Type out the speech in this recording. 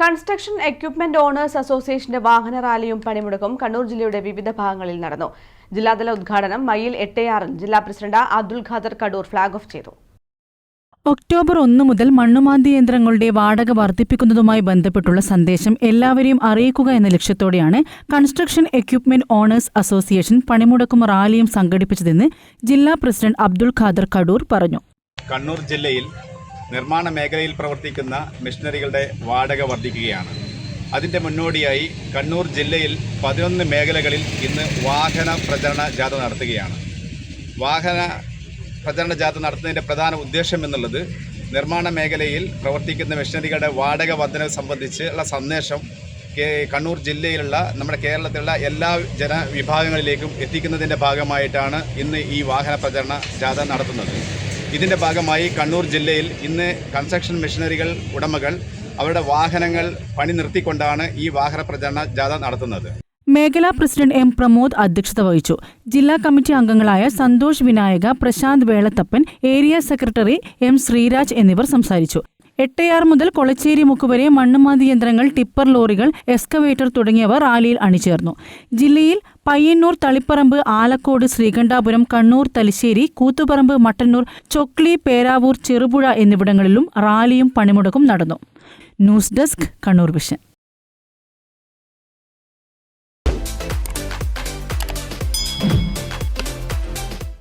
Construction equipment owners അസോസിയേഷന്റെ വാഹന റാലിയും പണിമുടക്കും കണ്ണൂർ ജില്ലയുടെ വിവിധ ഭാഗങ്ങളിൽ നടന്നു. ജില്ലാതല ഉദ്ഘാടനം മയിൽ എട്ടയാറിൽ ജില്ലാ president Abdul Khader Kadoor flag off ചെയ്തു. ഒക്ടോബർ ഒന്ന് മുതൽ മണ്ണുമാന്തി യന്ത്രങ്ങളുടെ വാടക വർദ്ധിപ്പിക്കുന്നതുമായി ബന്ധപ്പെട്ടുള്ള സന്ദേശം എല്ലാവരെയും അറിയിക്കുക എന്ന ലക്ഷ്യത്തോടെയാണ് കൺസ്ട്രക്ഷൻ എക്യുപ്മെന്റ് ഓണേഴ്സ് അസോസിയേഷൻ പണിമുടക്കും റാലിയും സംഘടിപ്പിച്ചതെന്ന് ജില്ലാ പ്രസിഡന്റ് അബ്ദുൾ ഖാദർ കടൂർ പറഞ്ഞു. കണ്ണൂർ ജില്ലയിൽ നിർമ്മാണ മേഖലയിൽ പ്രവർത്തിക്കുന്ന മിഷനറികളുടെ വാടക വർദ്ധിക്കുകയാണ്. അതിന്റെ മുന്നോടിയായി കണ്ണൂർ ജില്ലയിൽ പതിനൊന്ന് മേഖലകളിൽ ഇന്ന് വാഹന പ്രചരണ ജാഥ നടത്തുകയാണ്. വാഹന പ്രചരണ ജാഥ നടത്തുന്നതിന്റെ പ്രധാന ഉദ്ദേശം എന്നുള്ളത് നിർമ്മാണ മേഖലയിൽ പ്രവർത്തിക്കുന്ന മിഷനറികളുടെ വാടക വർധന സംബന്ധിച്ചുള്ള സന്ദേശം കണ്ണൂർ ജില്ലയിലുള്ള നമ്മുടെ കേരളത്തിലുള്ള എല്ലാ ജനവിഭാഗങ്ങളിലേക്കും എത്തിക്കുന്നതിന്റെ ഭാഗമായിട്ടാണ് ഇന്ന് ഈ വാഹന പ്രചരണ ജാഥ നടത്തുന്നത്. ഇതിന്റെ ഭാഗമായി കണ്ണൂർ ജില്ലയിൽ ഇന്ന് കൺസ്ട്രക്ഷൻ മെഷീനറികൾ ഉടമകൾ അവരുടെ വാഹനങ്ങൾ പണി നിർത്തിക്കൊണ്ടാണ് ഈ വാഹന പ്രചരണ ജാഥ നടത്തുന്നത്. മേഖലാ പ്രസിഡന്റ് എം പ്രമോദ് അധ്യക്ഷത വഹിച്ചു. ജില്ലാ കമ്മിറ്റി അംഗങ്ങളായ Santhosh Vinayaka Prashanth Velathappan area secretary M Sreeraj എന്നിവർ സംസാരിച്ചു. എട്ടയാർ മുതൽ കൊളച്ചേരി മുക്ക് വരെ മണ്ണുമാതി യന്ത്രങ്ങൾ ടിപ്പർ ലോറികൾ എക്സ്കവേറ്റർ തുടങ്ങിയവ റാലിയിൽ അണിചേർന്നു. ജില്ലയിൽ പയ്യന്നൂർ തളിപ്പറമ്പ് ആലക്കോട് ശ്രീകണ്ഠാപുരം കണ്ണൂർ തലശ്ശേരി കൂത്തുപറമ്പ് മട്ടന്നൂർ ചൊക്ലി പേരാവൂർ ചെറുപുഴ എന്നിവിടങ്ങളിലും റാലിയും പണിമുടക്കും നടന്നു. News desk Kannur vision.